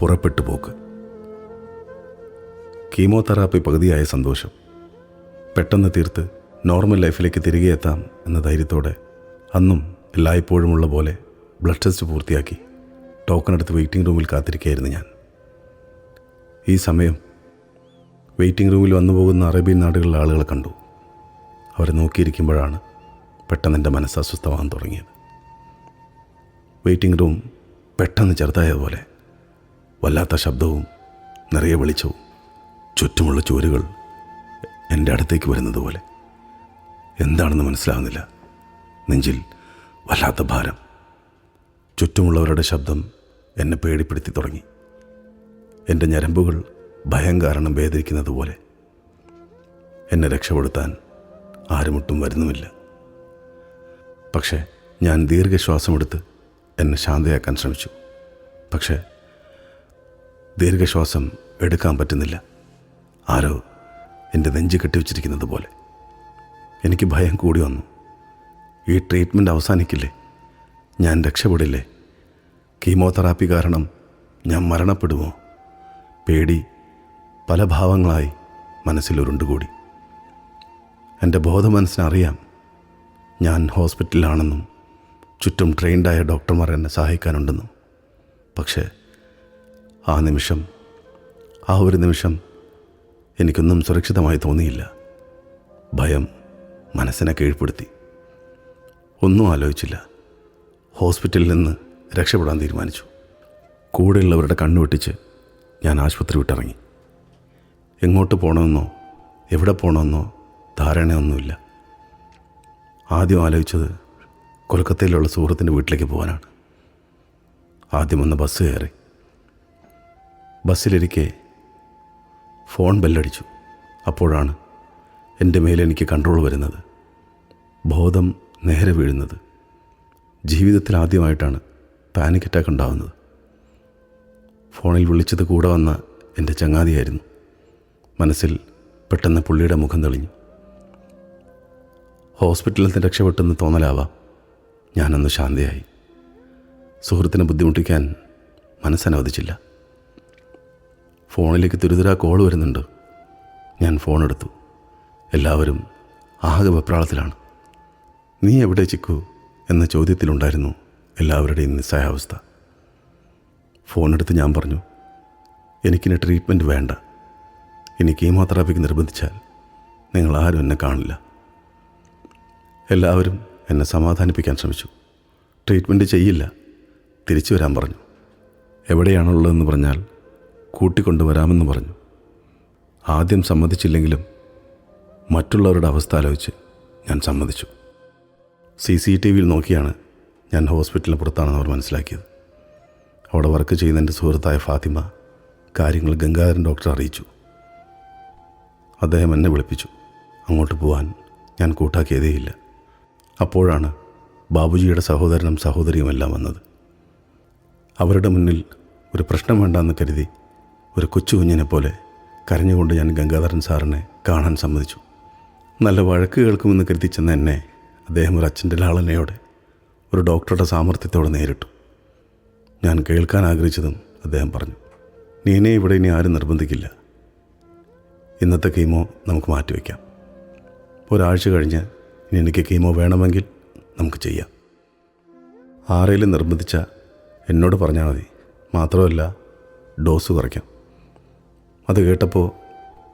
പുറപ്പെട്ടു പോക്ക്. കീമോതെറാപ്പി പകുതിയായ സന്തോഷം. പെട്ടെന്ന് തീർത്ത് നോർമൽ ലൈഫിലേക്ക് തിരികെ എത്താം എന്ന ധൈര്യത്തോടെ അന്നും എല്ലായ്പ്പോഴുമുള്ള പോലെ ബ്ലഡ് ടെസ്റ്റ് പൂർത്തിയാക്കി ടോക്കൺ എടുത്ത് വെയിറ്റിംഗ് റൂമിൽ കാത്തിരിക്കുകയായിരുന്നു ഞാൻ. ഈ സമയം വെയിറ്റിംഗ് റൂമിൽ വന്നു പോകുന്ന അറേബ്യൻ നാടുകളിലെ ആളുകളെ കണ്ടു. അവരെ നോക്കിയിരിക്കുമ്പോഴാണ് പെട്ടെന്ന് എന്റെ മനസ്സ് അസ്വസ്ഥമാകാൻ തുടങ്ങിയത്. വെയിറ്റിംഗ് റൂം പെട്ടെന്ന് ചെറുതായ പോലെ വല്ലാത്ത ശബ്ദവും നിറയെ വെളിച്ചവും ചുറ്റുമുള്ള ചുവരുകൾ എന്റെ അടുത്തേക്ക് വരുന്നത് പോലെ എന്താണെന്ന് മനസ്സിലാകുന്നില്ല നെഞ്ചിൽ വല്ലാത്ത ഭാരം. ചുറ്റുമുള്ളവരുടെ ശബ്ദം എന്നെ പേടിപ്പെടുത്തി തുടങ്ങി. എന്റെ ഞരമ്പുകൾ ഭയം കാരണം വേദനിക്കുന്നത് പോലെ എന്നെ രക്ഷപ്പെടുത്താൻ ആരുമൊട്ടും വരുന്നുമില്ല. പക്ഷേ ഞാൻ ദീർഘശ്വാസമെടുത്ത് എന്നെ ശാന്തയാക്കാൻ ശ്രമിച്ചു. പക്ഷേ ദീർഘശ്വാസം എടുക്കാൻ പറ്റുന്നില്ല. ആരോ എന്റെ നെഞ്ച് കെട്ടിവെച്ചിരിക്കുന്നത് പോലെ. എനിക്ക് ഭയം കൂടി വന്നു. ഈ ട്രീറ്റ്മെന്റ് അവസാനിക്കില്ലേ? ഞാൻ രക്ഷപ്പെടില്ലേ? കീമോതെറാപ്പി കാരണം ഞാൻ മരണപ്പെടുമോ? പേടി പല ഭാവങ്ങളായി മനസ്സിലുരുണ്ടുകൂടി എന്റെ എന്റെ ബോധമനസ്സിനറിയാം ഞാൻ ഹോസ്പിറ്റലിലാണെന്നും ചുറ്റും ട്രെയിൻഡായ ഡോക്ടർമാർ എന്നെ സഹായിക്കാനുണ്ടെന്നും. പക്ഷേ ആ നിമിഷം ആ ഒരു നിമിഷം എനിക്കൊന്നും സുരക്ഷിതമായി തോന്നിയില്ല. ഭയം മനസ്സിനെ കീഴ്പ്പെടുത്തി. ഒന്നും ആലോചിച്ചില്ല. ഹോസ്പിറ്റലിൽ നിന്ന് രക്ഷപ്പെടാൻ തീരുമാനിച്ചു. കൂടെയുള്ളവരുടെ കണ്ണുവെട്ടിച്ച് ഞാൻ ആശുപത്രി വിട്ടിറങ്ങി. എങ്ങോട്ട് പോകണമെന്നോ എവിടെ പോകണമെന്നോ ധാരണയൊന്നുമില്ല. ആദ്യം ആലോചിച്ചത് കൊൽക്കത്തയിലുള്ള സുഹൃത്തിന്റെ വീട്ടിലേക്ക് പോകാനാണ്. ആദ്യം ഒന്ന് ബസ് കയറി. ബസ്സിലിരിക്കെ ഫോൺ ബെല്ലടിച്ചു. അപ്പോഴാണ് എന്റെ മേലെനിക്ക് കൺട്രോൾ വരുന്നത്. ബോധം നേരെ വീഴുന്നത്. ജീവിതത്തിൽ ആദ്യമായിട്ടാണ് പാനിക് അറ്റാക്ക് ഉണ്ടാകുന്നത് ഫോണിൽ വിളിച്ചത് കൂടെ വന്ന എന്റെ ചങ്ങാതിയായിരുന്നു. മനസ്സിൽ പെട്ടെന്ന് പുള്ളിയുടെ മുഖം തെളിഞ്ഞു. ഹോസ്പിറ്റലിൽ നിന്ന് രക്ഷപ്പെട്ടെന്ന് തോന്നലാവാം. ഞാനൊന്ന് ശാന്തയായി. സുഹൃത്തിനെ ബുദ്ധിമുട്ടിക്കാൻ മനസ്സനുവദിച്ചില്ല. ഫോണിലേക്ക് തിരുതിരാ കോൾ വരുന്നുണ്ട്. ഞാൻ ഫോൺ എടുത്തു. എല്ലാവരും ആകെ വെപ്രാളത്തിലാണ്. നീ എവിടെ ചിക്കു? എന്ന ചോദ്യത്തിലുണ്ടായിരുന്നു എല്ലാവരുടെയും നിസ്സഹായാവസ്ഥ. ഫോൺ എടുത്ത് ഞാൻ പറഞ്ഞു എനിക്കിനി ട്രീറ്റ്മെന്റ് വേണ്ട. ഇനി കീമോതെറാപ്പിക്ക് നിർബന്ധിച്ചാൽ നിങ്ങൾ ആരും എന്നെ കാണില്ല. എല്ലാവരും എന്നെ സമാധാനിപ്പിക്കാൻ ശ്രമിച്ചു. ട്രീറ്റ്മെന്റ് ചെയ്യില്ല തിരിച്ചു വരാൻ പറഞ്ഞു. എവിടെയാണുള്ളതെന്ന് പറഞ്ഞാൽ കൂട്ടിക്കൊണ്ടുവരാമെന്ന് പറഞ്ഞു. ആദ്യം സമ്മതിച്ചില്ലെങ്കിലും മറ്റുള്ളവരുടെ അവസ്ഥ ആലോചിച്ച് ഞാൻ സമ്മതിച്ചു. സി സി ടി വിയിൽ നോക്കിയാണ് ഞാൻ ഹോസ്പിറ്റലിന് പുറത്താണെന്ന് അവർ മനസ്സിലാക്കിയത്. അവിടെ വർക്ക് ചെയ്യുന്ന എന്റെ സുഹൃത്തായ ഫാത്തിമ കാര്യങ്ങൾ ഗംഗാധരൻ ഡോക്ടറെ അറിയിച്ചു. അദ്ദേഹം എന്നെ വിളിപ്പിച്ചു. അങ്ങോട്ട് പോകാൻ ഞാൻ കൂട്ടാക്കിയതേയില്ല. അപ്പോഴാണ് ബാബുജിയുടെ സഹോദരനും സഹോദരിയുമെല്ലാം വന്നത്. അവരുടെ മുന്നിൽ ഒരു പ്രശ്നം വേണ്ടെന്ന് കരുതി ഒരു കൊച്ചു കുഞ്ഞിനെ പോലെ കരഞ്ഞുകൊണ്ട് ഞാൻ ഗംഗാധരൻ സാറിനെ കാണാൻ സമ്മതിച്ചു. നല്ല വഴക്ക് കേൾക്കുമെന്ന് കരുതി ചെന്ന എന്നെ അദ്ദേഹം ഒരു അച്ഛന്റെ ലാളനയോടെ ഒരു ഡോക്ടറുടെ സാമർഥ്യത്തോടെ നേരിട്ടു. ഞാൻ കേൾക്കാൻ ആഗ്രഹിച്ചതും അദ്ദേഹം പറഞ്ഞു നീനെ ഇവിടെ ഇനി ആരും നിർബന്ധിക്കില്ല. ഇന്നത്തെ കീമോ നമുക്ക് മാറ്റിവെക്കാം ഒരാഴ്ച കഴിഞ്ഞ് ഇനി എനിക്ക് കീമോ വേണമെങ്കിൽ നമുക്ക് ചെയ്യാം. ആരെങ്കിലും നിർബന്ധിച്ച എന്നോട് പറഞ്ഞാൽ മതി. മാത്രമല്ല ഡോസ് കുറയ്ക്കാം. അത് കേട്ടപ്പോൾ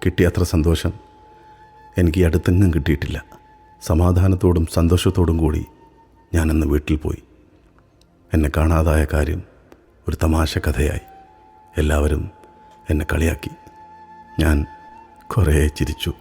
കിട്ടിയ അത്ര സന്തോഷം എനിക്ക് അടുത്തെങ്ങും കിട്ടിയിട്ടില്ല. സമാധാനത്തോടും സന്തോഷത്തോടും കൂടി ഞാനന്ന് വീട്ടിൽ പോയി. എന്നെ കാണാതായ കാര്യം ഒരു തമാശ കഥയായി. എല്ലാവരും എന്നെ കളിയാക്കി. ഞാൻ കുറേ ചിരിച്ചു.